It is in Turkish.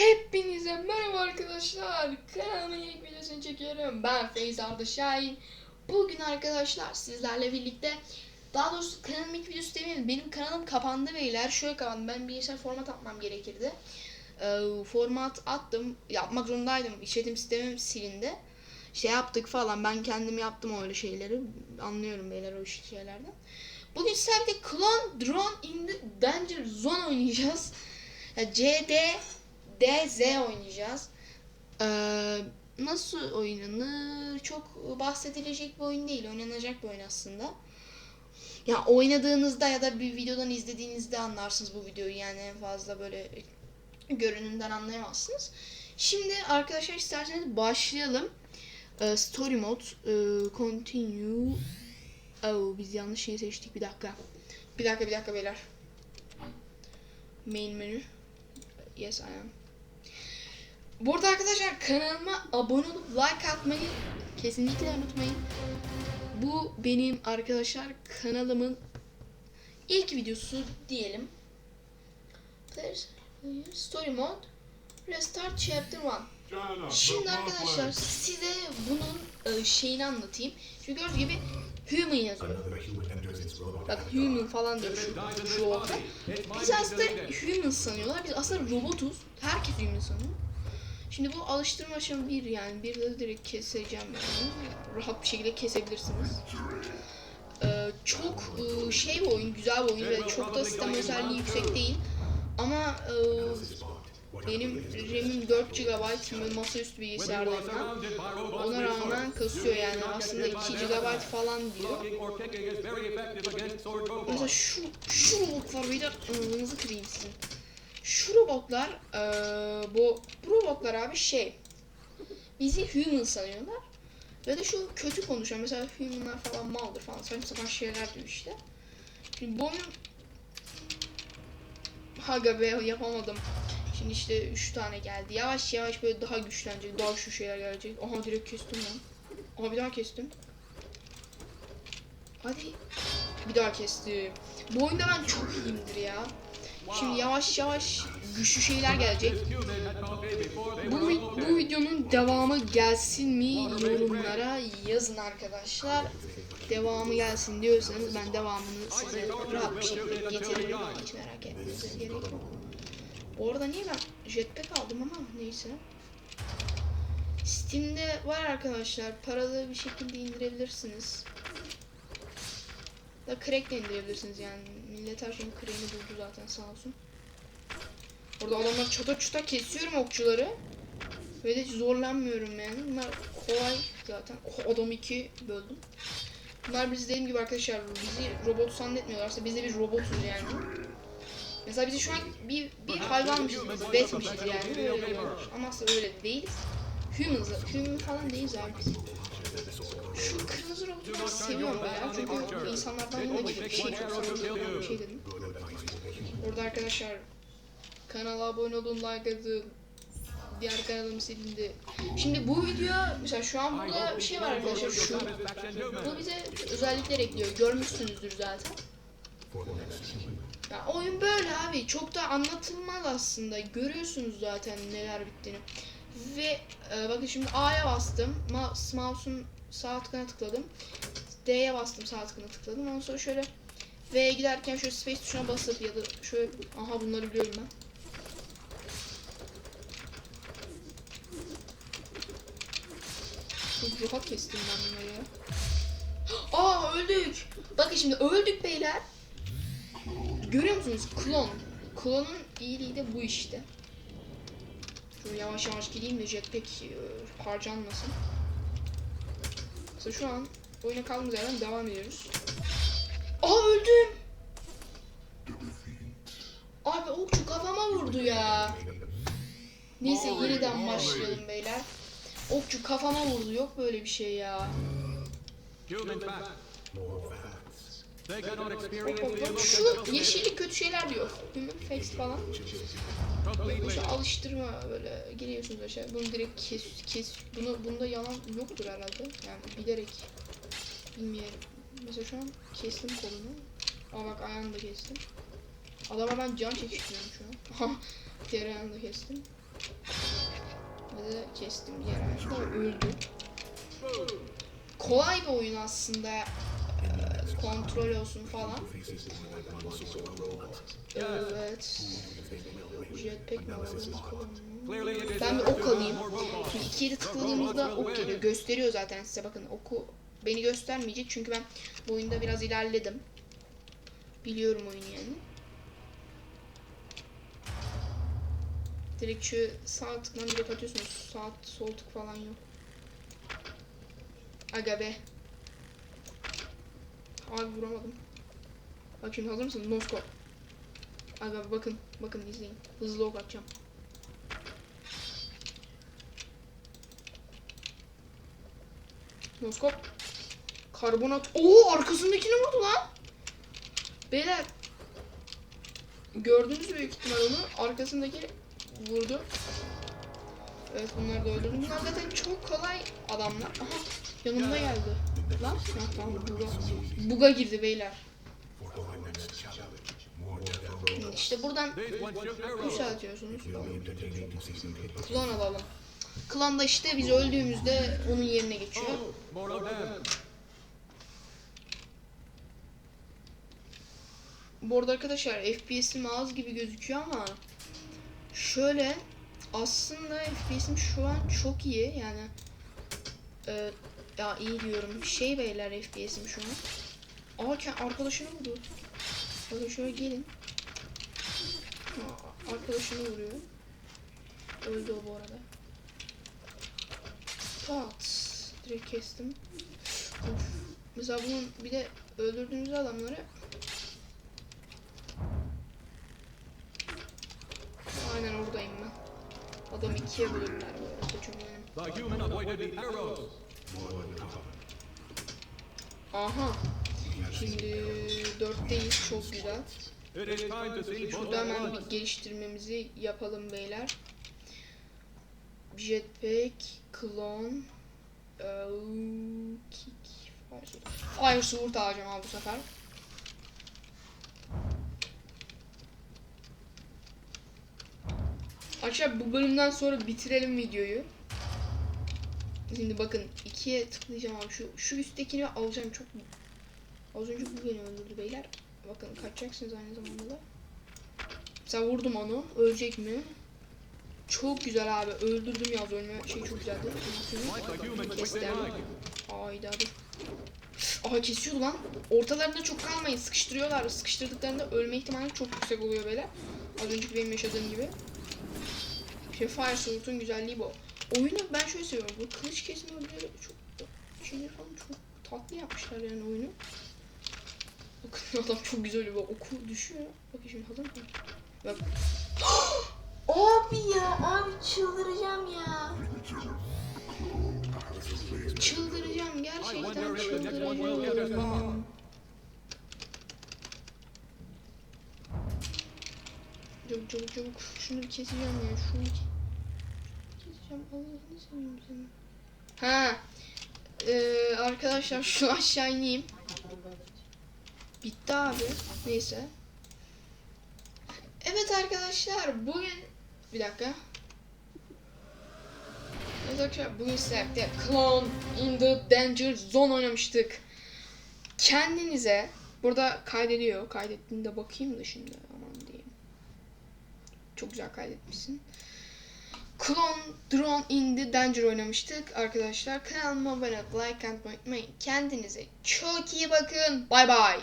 Hepinize merhaba arkadaşlar. Kanalımın ilk videosunu çekiyorum. Ben Feyz Arda Şahin. Bugün arkadaşlar sizlerle birlikte daha doğrusu kanalımın ilk videosu demeyelim. Benim kanalım kapandı beyler. Şöyle kapandı. Ben bilgisayar format atmam gerekirdi. Ee, format attım. Yapmak zorundaydım. İşletim sistemim silindi. Şey yaptık falan. Ben kendim yaptım öyle şeyleri. Anlıyorum beyler o şeylerden. Bugün sizlerle Clone Drone in the Danger Zone oynayacağız. Ya CD DZ oynayacağız. Ee, nasıl oynanır? Çok bahsedilecek bir oyun değil. Oynanacak bir oyun aslında. Ya oynadığınızda ya da bir videodan izlediğinizde anlarsınız bu videoyu. Yani en fazla böyle görünümden anlayamazsınız. Şimdi arkadaşlar isterseniz başlayalım. Ee, story mode, e, continue. Oh, biz yanlış şeyi seçtik. Bir dakika. Bir dakika, bir dakika beyler. Main menü. Yes, I am. Bu arada arkadaşlar kanalıma abone olup like atmayı kesinlikle unutmayın. Bu benim arkadaşlar kanalımın ilk videosu diyelim. Story mode. Restart chapter 1. Şimdi arkadaşlar size bunun e, şeyini anlatayım. Çünkü gördüğünüz gibi human yazıyor. Bak human falan diyor şu, şu orta. Biz aslında human sanıyorlar. Biz aslında robotuz. Herkes human sanıyor. Şimdi bu alıştırma aşımı bir yani. Bir de direkt keseceğim yani. Rahat bir şekilde kesebilirsiniz. Ee, çok e, şey bir oyun, güzel bir oyun ve çok da sistem özelliği yüksek değil. Ama e, benim RAM'im 4 GB masaüstü bilgisayardayım ben. Ona rağmen kasıyor yani aslında 2 GB falan diyor. Mesela şu, şu robotlar beyler ıvınızı kırayım sizin. Şu robotlar eee, bu, bu robotlar abi şey bizi human sanıyorlar. Ve de şu kötü konuşan mesela humanlar falan maldır falan saçma sapan şeyler diyor işte. Şimdi oyun Haga be yapamadım. Şimdi işte 3 tane geldi. Yavaş yavaş böyle daha güçlenecek. Daha şu şeyler gelecek. Aha direkt kestim lan. Aha bir daha kestim. Hadi. Bir daha kestim. Bu oyunda ben çok iyiyimdir ya. Şimdi yavaş yavaş güçlü şeyler gelecek. Bu, bu videonun devamı gelsin mi yorumlara yazın arkadaşlar. Devamı gelsin diyorsanız ben devamını size rahat bir şekilde getiririm. Hiç merak etmenize gerek yok. Bu arada niye ben jetpack aldım ama neyse. Steam'de var arkadaşlar. Paralı bir şekilde indirebilirsiniz. Da crack de indirebilirsiniz yani. Millet her şeyin crack'ini buldu zaten sağ olsun. Orada adamlar çata çuta kesiyorum okçuları. Ve de hiç zorlanmıyorum yani. Bunlar kolay zaten. Oh, adam iki böldüm. Bunlar biz dediğim gibi arkadaşlar bizi robot zannetmiyorlarsa biz de bir robotuz yani. Mesela bizi şu an bir, bir hayvanmışız, biz betmişiz yani. Öyle. Ama aslında öyle değiliz. Humanız, human falan değiliz abi biz. Şu kırmızı robotu ben seviyorum bayağı çünkü bir şey çok sanırım bir. Orada arkadaşlar kanala abone olun, like atın. Diğer kanalım silindi. Şimdi bu video mesela şu an burada bir şey var arkadaşlar şu. Bu bize özellikler ekliyor. Görmüşsünüzdür zaten. Ya oyun böyle abi. Çok da anlatılmaz aslında. Görüyorsunuz zaten neler bittiğini. Ve e, bakın şimdi A'ya bastım. Mouse'un sağ tıkına tıkladım. D'ye bastım sağ tıkına tıkladım. Ondan sonra şöyle V'ye giderken şöyle space tuşuna basıp ya da şöyle aha bunları biliyorum ben. Çok rahat kestim ben bunları ya. Aa öldük. Bakın şimdi öldük beyler. Görüyor musunuz? Klon. Klonun iyiliği de bu işte. Şöyle yavaş yavaş gideyim de jetpack e, harcanmasın. Mesela şu an oyuna kaldığımız yerden devam ediyoruz. Aa öldüm. Abi okçu kafama vurdu ya. Neyse yeniden başlayalım beyler. Okçu kafama vurdu. Yok böyle bir şey ya. Şu yeşillik kötü şeyler diyor. Face falan. İşte alıştırma böyle giriyorsunuz aşağı. Bunu direkt kes kes. Bunu bunda yalan yoktur herhalde. Yani bilerek bilmiyorum. Mesela şu an kestim kolunu. Aa bak ayağını da kestim. Adama ben can çekiştiriyorum şu an. Diğer ayağını da kestim. Ve kestim diğer ayakta öldü. Kolay bir oyun aslında. Kontrol olsun falan. Evet. Jetpack mi Ben bir ok alayım. Şimdi ikiye de tıkladığımızda ok geliyor. Gösteriyor zaten size bakın. Oku beni göstermeyecek çünkü ben bu oyunda biraz ilerledim. Biliyorum oyunu yani. Direkt şu sağ tıktan direkt atıyorsunuz. Sağ sol tık falan yok. Aga be. Abi vuramadım. Bak şimdi hazır mısınız? Moskova. Aga be, bakın. Bakın izleyin. Hızlı ok atacağım. Moskop. Karbonat. Oo arkasındakini vurdu lan. Beyler. Gördünüz büyük ihtimal onu. Arkasındaki vurdu. Evet bunları da öldürdüm. Bunlar zaten çok kolay adamlar. Aha yanımda geldi. Buga. Girdi beyler. İşte buradan arrows. yükseltiyorsunuz. Klan alalım. Klan da işte biz öldüğümüzde onun yerine geçiyor. Bu arada arkadaşlar FPS'im az gibi gözüküyor ama şöyle aslında FPS'im şu an çok iyi yani e, ya iyi diyorum şey beyler FPS'im şu an. Aa arkadaşını vurdu. Bakın şöyle gelin. Aa, arkadaşını vuruyor. Öldü o bu arada. Pat. Direkt kestim. Of. Mesela bunun bir de öldürdüğümüz adamları Aynen oradayım ben. Adam ikiye bölürler arada koçum benim. Aha. Şimdi dörtteyiz çok güzel. Şurada hemen bir geliştirmemizi yapalım beyler. Jetpack, klon, eee, kick. Fire sword alacağım abi bu sefer. Arkadaşlar bu bölümden sonra bitirelim videoyu. Şimdi bakın ikiye tıklayacağım şu şu üsttekini alacağım çok az önce bu beni öldürdü beyler. Bakın kaçacaksınız aynı zamanda da. Mesela vurdum onu. Ölecek mi? Çok güzel abi. Öldürdüm ya ölme şey çok güzeldi. Kestim. like. Ayda dur. Aha kesiyordu lan. Ortalarında çok kalmayın. Sıkıştırıyorlar. Sıkıştırdıklarında ölme ihtimali çok yüksek oluyor böyle. Az önceki benim yaşadığım gibi. Şey Fire güzelliği bu. Oyunu ben şöyle seviyorum. Bu kılıç kesme öyle çok şeyleri falan çok tatlı yapmışlar yani oyunu. Bakın adam çok güzel bir oku düşüyor. Bakın şimdi hazır mı? Bak. abi ya abi çıldıracağım ya. Çıldıracağım gerçekten çıldıracağım. Çabuk çabuk çabuk şunu bir keseceğim ya şunu keseceğim Allah'ını seveyim seni. Ha. Ee, arkadaşlar şu aşağı ineyim. Bitti abi. Neyse. Evet arkadaşlar bugün bir dakika. Evet arkadaşlar bugün sizlerle Clone in the Danger Zone oynamıştık. Kendinize burada kaydediyor. Kaydettiğinde bakayım da şimdi aman diyeyim. Çok güzel kaydetmişsin. Clone Drone in Danger oynamıştık arkadaşlar. Kanalıma abone olup like atmayı unutmayın. Kendinize çok iyi bakın. Bay bay.